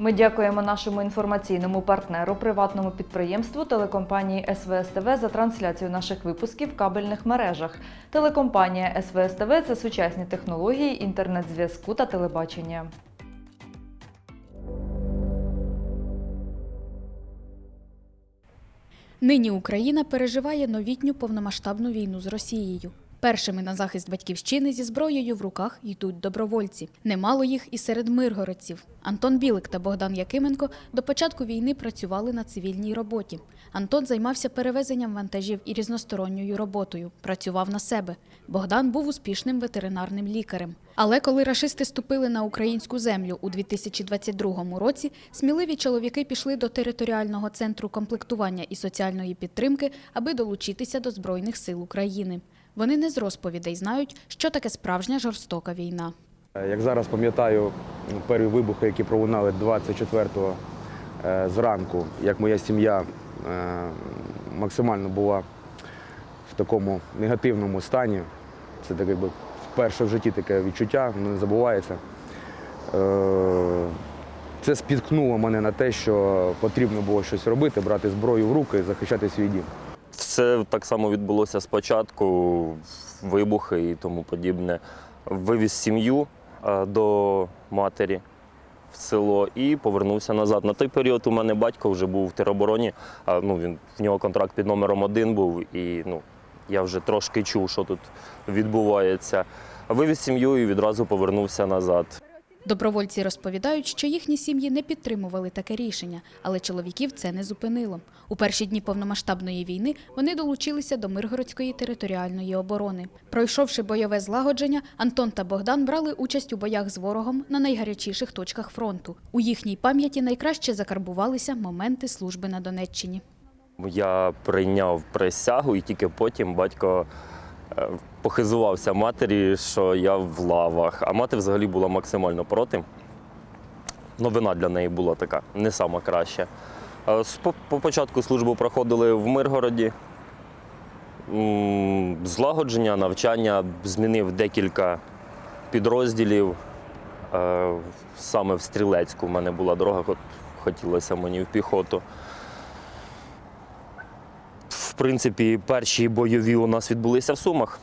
Ми дякуємо нашому інформаційному партнеру, приватному підприємству телекомпанії СВСТВ за трансляцію наших випусків в кабельних мережах. Телекомпанія СВСТВ це сучасні технології інтернет-зв'язку та телебачення. Нині Україна переживає новітню повномасштабну війну з Росією. Першими на захист батьківщини зі зброєю в руках йдуть добровольці. Немало їх і серед миргородців. Антон Білик та Богдан Якименко до початку війни працювали на цивільній роботі. Антон займався перевезенням вантажів і різносторонньою роботою. Працював на себе. Богдан був успішним ветеринарним лікарем. Але коли рашисти ступили на українську землю у 2022 році, сміливі чоловіки пішли до територіального центру комплектування і соціальної підтримки, аби долучитися до Збройних сил України. Вони не з розповідей знають, що таке справжня жорстока війна. Як зараз пам'ятаю, перві вибухи, які пролунали 24-го е, зранку, як моя сім'я е, максимально була в такому негативному стані. Це таке якби вперше в житті таке відчуття, не забувається. Е, Це спіткнуло мене на те, що потрібно було щось робити, брати зброю в руки, захищати свій дім. Все так само відбулося спочатку, вибухи і тому подібне. Вивіз сім'ю е, до матері в село і повернувся назад. На той період у мене батько вже був в теробороні. Ну, він, в нього контракт під номером один був, і ну, я вже трошки чув, що тут відбувається. Вивіз сім'ю і відразу повернувся назад. Добровольці розповідають, що їхні сім'ї не підтримували таке рішення, але чоловіків це не зупинило. У перші дні повномасштабної війни вони долучилися до Миргородської територіальної оборони. Пройшовши бойове злагодження, Антон та Богдан брали участь у боях з ворогом на найгарячіших точках фронту. У їхній пам'яті найкраще закарбувалися моменти служби на Донеччині. Я прийняв присягу, і тільки потім батько похизувався матері, що я в лавах. А мати взагалі була максимально проти. Новина для неї була така, не сама краща. Е, по початку службу проходили в Миргороді. Злагодження, навчання, змінив декілька підрозділів. Е, Саме в Стрілецьку в мене була дорога, хотілося мені в піхоту. Принципі, перші бойові у нас відбулися в Сумах.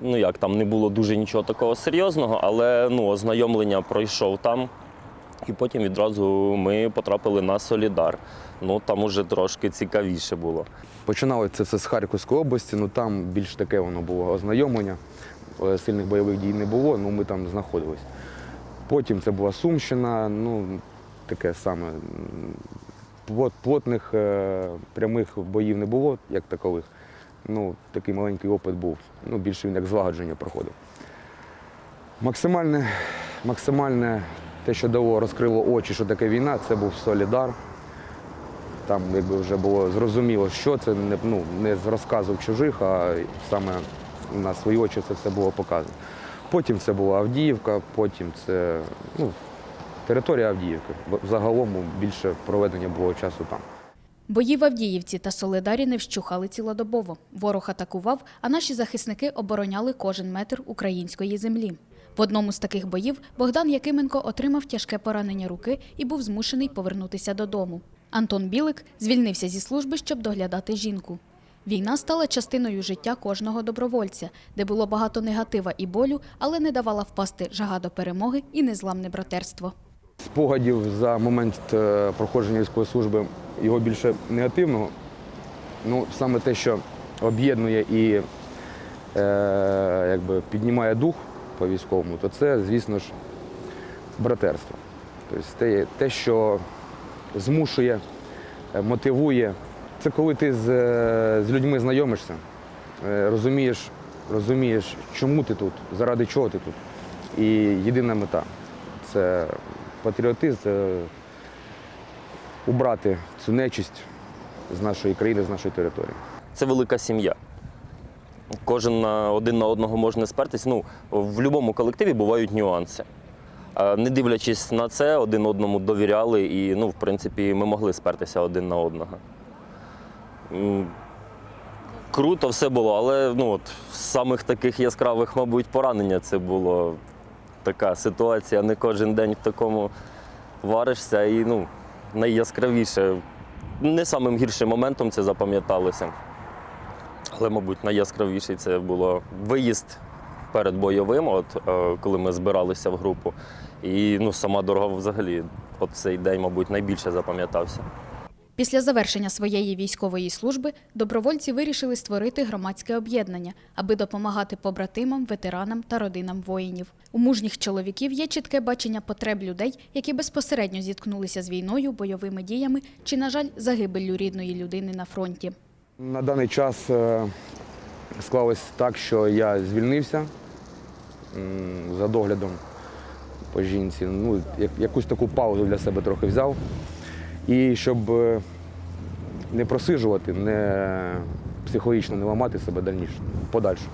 Ну як там не було дуже нічого такого серйозного, але ну, ознайомлення пройшов там. І потім відразу ми потрапили на Солідар. Ну там уже трошки цікавіше було. Починали це все з Харківської області, ну там більш таке воно було ознайомлення. Е, Сильних бойових дій не було, ну ми там знаходились. Потім це була Сумщина, ну таке саме. Плотних е, прямих боїв не було, як такових. Ну, такий маленький опит був. Ну, більше він як злагодження проходив. Максимальне, максимальне те, що дало, розкрило очі, що таке війна, це був Солідар. Там якби вже було зрозуміло, що це не, ну, не з розказів чужих, а саме на свої очі це все було показано. Потім це була Авдіївка, потім це ну, територія Авдіївки. Загалом більше проведення було часу там. Бої в Авдіївці та Солидарі не вщухали цілодобово. Ворог атакував, а наші захисники обороняли кожен метр української землі. В одному з таких боїв Богдан Якименко отримав тяжке поранення руки і був змушений повернутися додому. Антон Білик звільнився зі служби, щоб доглядати жінку. Війна стала частиною життя кожного добровольця, де було багато негатива і болю, але не давала впасти жага до перемоги і незламне братерство. Спогадів за момент е, проходження військової служби його більше негативного. Ну, саме те, що об'єднує і е, якби, піднімає дух по військовому, то це, звісно ж, братерство. Тобто те, те, що змушує, е, мотивує. Це коли ти з, е, з людьми знайомишся, розумієш, розумієш, чому ти тут, заради чого ти тут. І єдина мета це патріотизм, це убрати цю нечисть з нашої країни, з нашої території. Це велика сім'я. Кожен на один на одного може спертись. Ну, в будь-якому колективі бувають нюанси. Не дивлячись на це, один одному довіряли і, ну, в принципі, ми могли спертися один на одного. Круто все було, але ну, от, з самих таких яскравих, мабуть, поранення це було така ситуація. Не кожен день в такому варишся і ну, найяскравіше. Не самим гіршим моментом це запам'яталося. Але, мабуть, найяскравіший це було виїзд перед бойовим, от, е, коли ми збиралися в групу. І ну, сама дорога взагалі от цей день, мабуть, найбільше запам'ятався. Після завершення своєї військової служби добровольці вирішили створити громадське об'єднання, аби допомагати побратимам, ветеранам та родинам воїнів. У мужніх чоловіків є чітке бачення потреб людей, які безпосередньо зіткнулися з війною, бойовими діями чи, на жаль, загибеллю рідної людини на фронті. На даний час е, склалось так, що я звільнився за доглядом по жінці. Ну, якусь таку паузу для себе трохи взяв. І щоб е, не просижувати, не психологічно не ламати себе дальніше, подальше.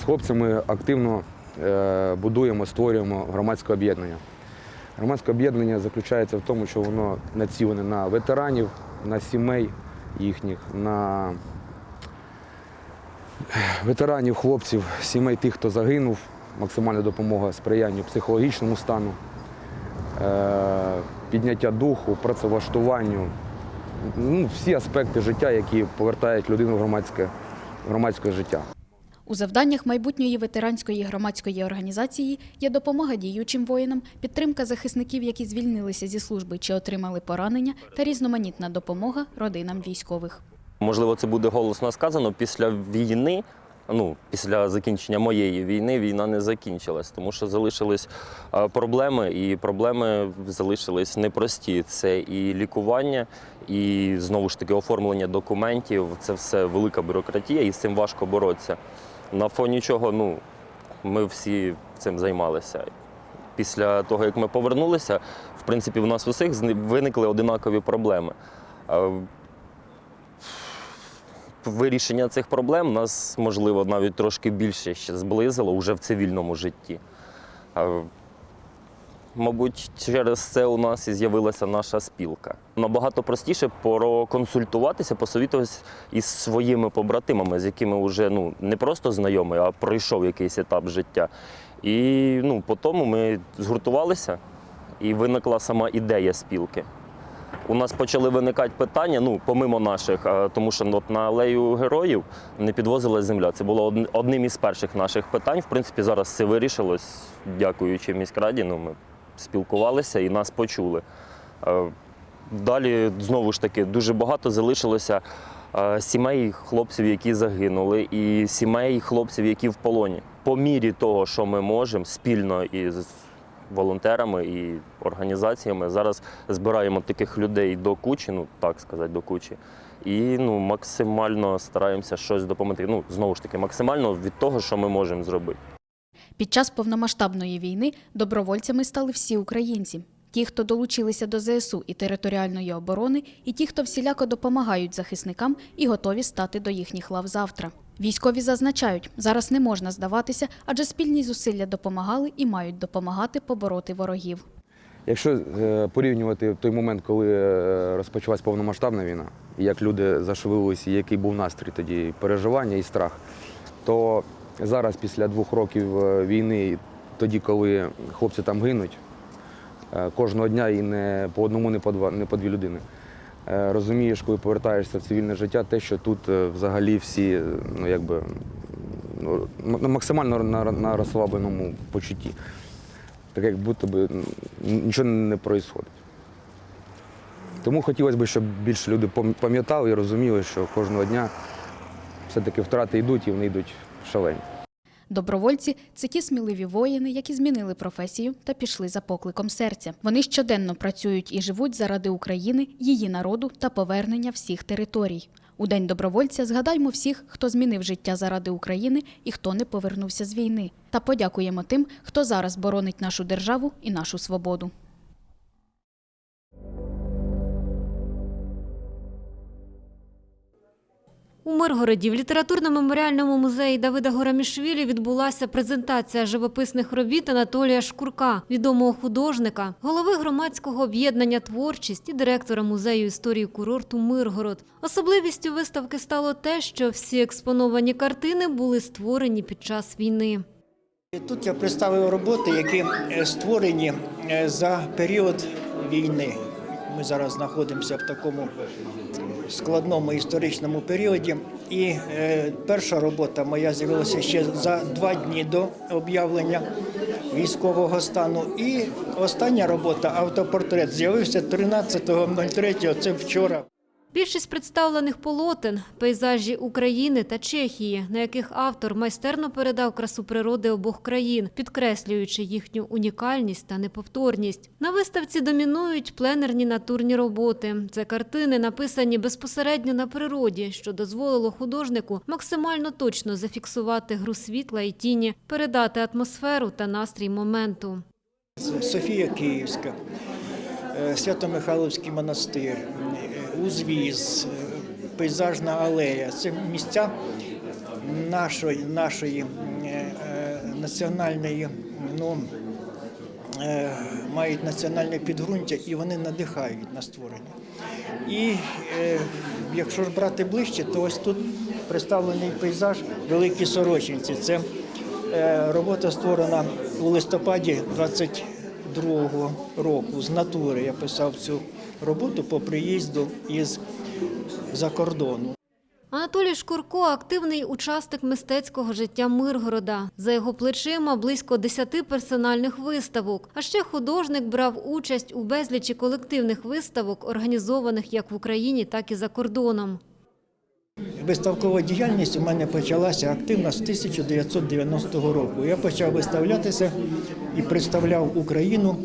З хлопцями активно е, будуємо, створюємо громадське об'єднання. Громадське об'єднання заключається в тому, що воно націлене на ветеранів, на сімей їхніх, на ветеранів, хлопців, сімей тих, хто загинув, максимальна допомога сприянню психологічному стану, е, підняття духу, працевлаштуванню. Ну, всі аспекти життя, які повертають людину в громадське, громадське життя. У завданнях майбутньої ветеранської громадської організації є допомога діючим воїнам, підтримка захисників, які звільнилися зі служби чи отримали поранення, та різноманітна допомога родинам військових. Можливо, це буде голосно сказано. Після війни, ну, після закінчення моєї війни, війна не закінчилась, тому що залишились е, проблеми, і проблеми залишились непрості. Це і лікування, і знову ж таки оформлення документів. Це все велика бюрократія, і з цим важко боротися. На фоні чого ну, ми всі цим займалися. Після того, як ми повернулися, в принципі, в нас усіх виникли одинакові проблеми. Вирішення цих проблем нас, можливо, навіть трошки більше ще зблизило вже в цивільному житті. Мабуть, через це у нас і з'явилася наша спілка. Набагато простіше проконсультуватися, посовітуватися із своїми побратимами, з якими вже ну, не просто знайомий, а пройшов якийсь етап життя. І ну, по тому ми згуртувалися, і виникла сама ідея спілки. У нас почали виникати питання, ну, помимо наших, тому що от на алею героїв не підвозилась земля. Це було одним із перших наших питань. В принципі, зараз це вирішилось, дякуючи міськраді. Ну, ми спілкувалися і нас почули. Е, Далі, знову ж таки, дуже багато залишилося е, сімей хлопців, які загинули, і сімей хлопців, які в полоні. По мірі того, що ми можемо, спільно із волонтерами і організаціями зараз збираємо таких людей до кучі, ну так сказати, до кучі. І ну, максимально стараємося щось допомогти. Ну, знову ж таки, максимально від того, що ми можемо зробити. Під час повномасштабної війни добровольцями стали всі українці. Ті, хто долучилися до ЗСУ і територіальної оборони, і ті, хто всіляко допомагають захисникам і готові стати до їхніх лав завтра. Військові зазначають, зараз не можна здаватися, адже спільні зусилля допомагали і мають допомагати побороти ворогів. Якщо е, порівнювати той момент, коли е, розпочалась повномасштабна війна, як люди зашевелилися, і який був настрій тоді, переживання і страх, то зараз, після двох років е, війни, тоді, коли хлопці там гинуть, кожного дня і не по одному, не по два, не по дві людини. Е, Розумієш, коли повертаєшся в цивільне життя, те, що тут е, взагалі всі е, ну, якби, ну, максимально на, на розслабленому почутті так як будто би нічого не відбувається. Тому хотілося б, щоб більше люди пам'ятали і розуміли, що кожного дня все-таки втрати йдуть і вони йдуть шалені. Добровольці це ті сміливі воїни, які змінили професію та пішли за покликом серця. Вони щоденно працюють і живуть заради України, її народу та повернення всіх територій. У День добровольця згадаймо всіх, хто змінив життя заради України і хто не повернувся з війни. Та подякуємо тим, хто зараз боронить нашу державу і нашу свободу. У Миргороді в літературно-меморіальному музеї Давида Горамішвілі відбулася презентація живописних робіт Анатолія Шкурка, відомого художника, голови громадського об'єднання Творчість і директора музею історії курорту Миргород. Особливістю виставки стало те, що всі експоновані картини були створені під час війни. Тут я представив роботи, які е, створені е, за період війни. Ми зараз знаходимося в такому складному історичному періоді. І е, перша робота моя з'явилася ще за два дні до об'явлення військового стану. І остання робота, автопортрет, з'явився 13.03, це вчора. Більшість представлених полотен – пейзажі України та Чехії, на яких автор майстерно передав красу природи обох країн, підкреслюючи їхню унікальність та неповторність. На виставці домінують пленерні натурні роботи. Це картини, написані безпосередньо на природі, що дозволило художнику максимально точно зафіксувати гру світла і тіні, передати атмосферу та настрій моменту. Софія Київська, е, Свято-Михайловський монастир, Узвіз, е, пейзажна алея. Це місця нашої, нашої е, е, національної, ну, мають національне підґрунтя і вони надихають на створення. І якщо ж брати ближче, то ось тут представлений пейзаж Великі Сорочинці. Це робота створена у листопаді 22-го року з натури. Я писав цю роботу по приїзду із за кордону. Анатолій Шкурко – активний учасник мистецького життя Миргорода. За його плечима близько 10 персональних виставок. А ще художник брав участь у безлічі колективних виставок, організованих як в Україні, так і за кордоном. Виставкова діяльність у мене почалася активно з 1990 року. Я почав виставлятися і представляв Україну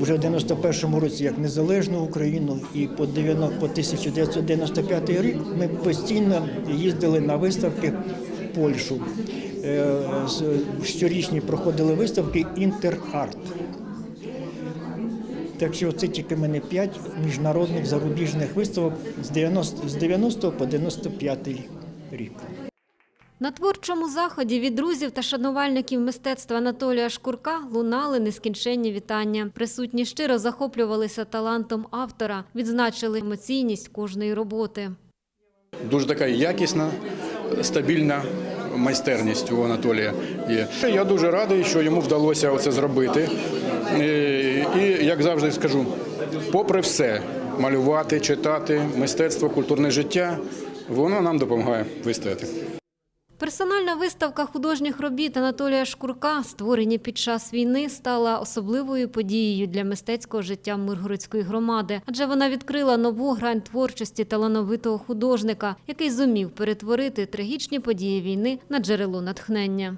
вже в 91-му році як незалежну Україну. І по 90 по 1995 рік ми постійно їздили на виставки в Польщу. Е, Щорічні проходили виставки Інтерарт. Так що це тільки мене п'ять міжнародних зарубіжних виставок з 90, з 90 по 95 рік. На творчому заході від друзів та шанувальників мистецтва Анатолія Шкурка лунали нескінченні вітання. Присутні щиро захоплювалися талантом автора, відзначили емоційність кожної роботи. Дуже така якісна, стабільна майстерність у Анатолія є. Я дуже радий, що йому вдалося це зробити. Е, І як завжди скажу, попри все, малювати, читати, мистецтво, культурне життя, воно нам допомагає вистояти. Персональна виставка художніх робіт Анатолія Шкурка, створені під час війни, стала особливою подією для мистецького життя Миргородської громади, адже вона відкрила нову грань творчості талановитого художника, який зумів перетворити трагічні події війни на джерело натхнення.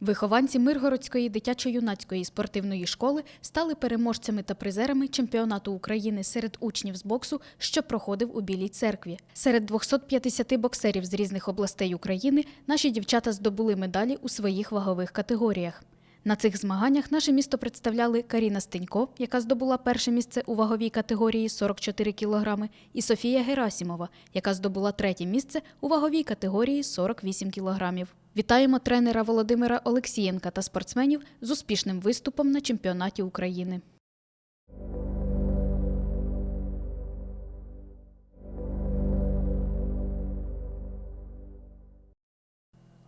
Вихованці Миргородської дитячо-юнацької спортивної школи стали переможцями та призерами чемпіонату України серед учнів з боксу, що проходив у Білій церкві. Серед 250 боксерів з різних областей України наші дівчата здобули медалі у своїх вагових категоріях. На цих змаганнях наше місто представляли Каріна Стенько, яка здобула перше місце у ваговій категорії 44 кг, і Софія Герасімова, яка здобула третє місце у ваговій категорії 48 кг. Вітаємо тренера Володимира Олексієнка та спортсменів з успішним виступом на чемпіонаті України.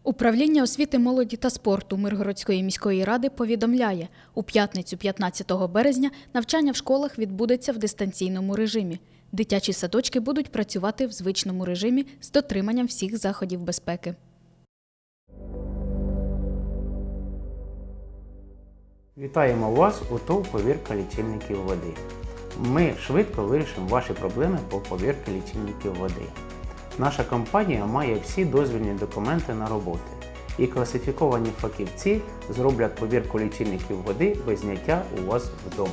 Управління освіти, молоді та спорту Миргородської міської ради повідомляє, у п'ятницю 15 березня навчання в школах відбудеться в дистанційному режимі. Дитячі садочки будуть працювати в звичному режимі з дотриманням всіх заходів безпеки. Вітаємо вас у ТОВ повірка лічильників води. Ми швидко вирішимо ваші проблеми по повірці лічильників води. Наша компанія має всі дозвільні документи на роботи, і класифіковані фахівці зроблять повірку лічильників води без зняття у вас вдома.